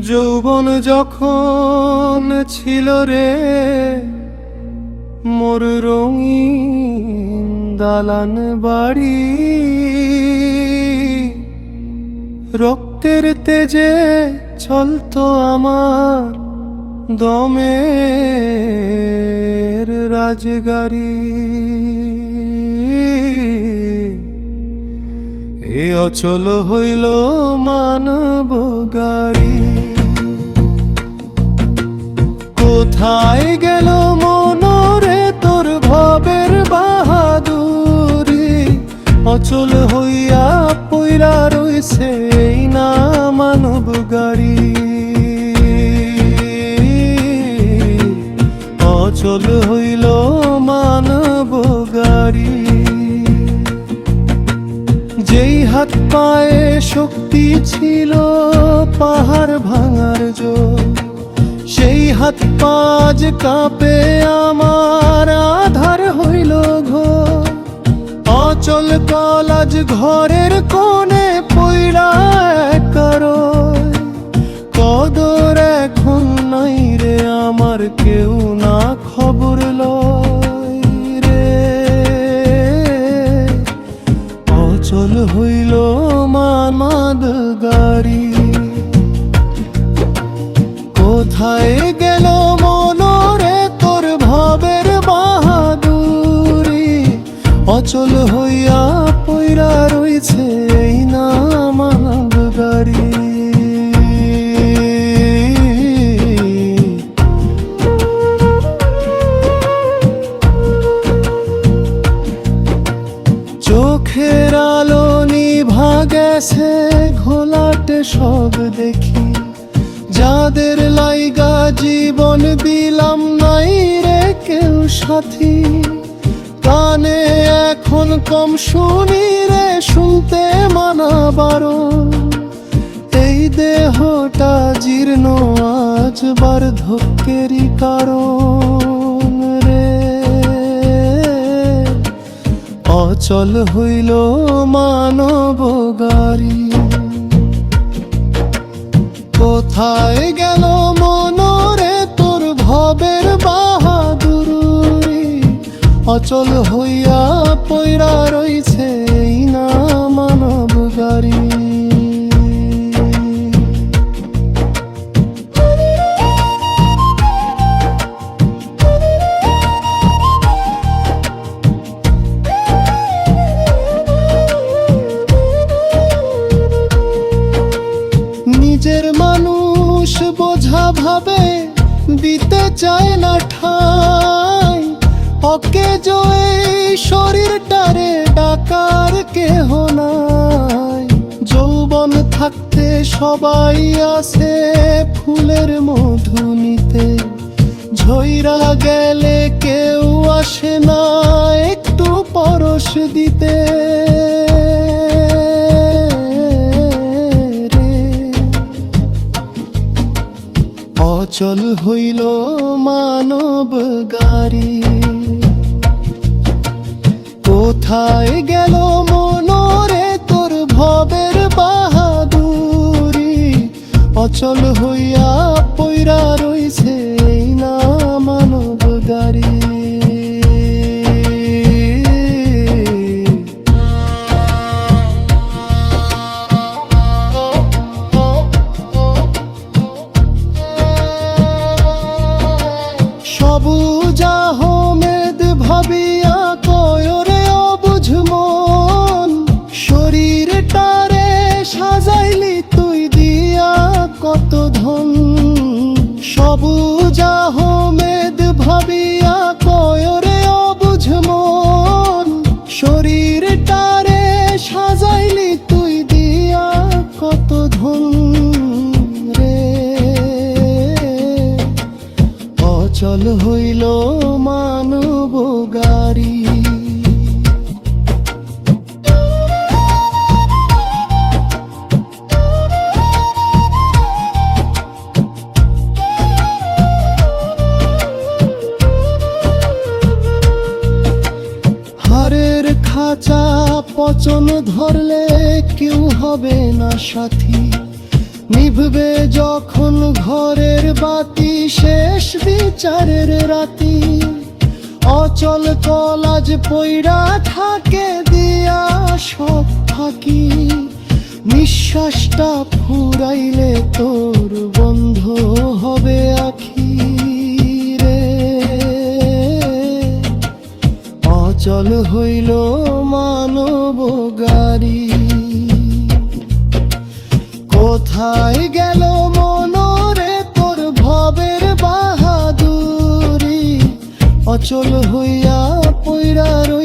যৌবন যখন ছিল রে মোর রঙিন দালান বাড়ি। রক্তের তেজে চলতো আমার দমের রাজগাড়ি। এ অচল হইল মানব গাড়ি। কোথায় গেল মনরে তোর ভবের বাহাদুরি? অচল হইয়া পইরা রইছে যেই হাত পায়ে শক্তি ছিল পাহাড় ভাঙার জোর, সেই হাত পাজ কাঁপে আমার আধার হইল ঘোর। অচল কলাজ ঘরের কোণে পইরা কারও কদর এখন নাই রে আমার কেউ না কোথায় গেল মনরে তোর ভবের বাহাদুরি? অচল হইয়া পইরা রইছে এই না মানব গাড়ি চোখের আলো নিভা গেছে, ঘোলাটে সব দেখি। যাদের লাইগা জীবন দিলাম নাই রে কেউ সাথী, কানে এখন কম শুনি রে, শুনতে মানা বারো। এই দেহটা জীর্ণ, আজ বার্ধক্যেরই কারণ রে। অচল হইল মানব গাড়ি অচল হইয়া পইরা রইছে না মানব গাড়ি নিজের মানুষ বোঝা ভাবে দিতে চায় না ঠাই অকে জয়ে শরীরটারে ডাকার কেহ নাই। যৌবন থাকতে সবাই আসে ফুলের মধু নিতে ঝইরা গেলে কেউ আসে না একটু পরশ দিতে। অচল হইল মানব গাড়ি। সাজাইলি তুই দিয়া কত ধন। সবুজ আহমেদ ভাবিয়া কয়রে অবুঝ মন। শরীরটারে সাজাইলি তুই দিয়া কত ধন রে। অচল হইল মানব গাড়ি। পচন ধরলে কেউ হবে না সাথী। নিভবে যখন ঘরের বাতি, শেষ বিচারের রাতি। অচল কলাজ পইরা থাকে, দিয়া সব ফাঁকি। নিঃশ্বাসটা ফুরাইলে তোর বন্ধ হবে আখি রে। অচল হইল মানব গাড়ি। কোথায় গেল মনরে তোর ভবের বাহাদুরি? অচল হইয়া রইছে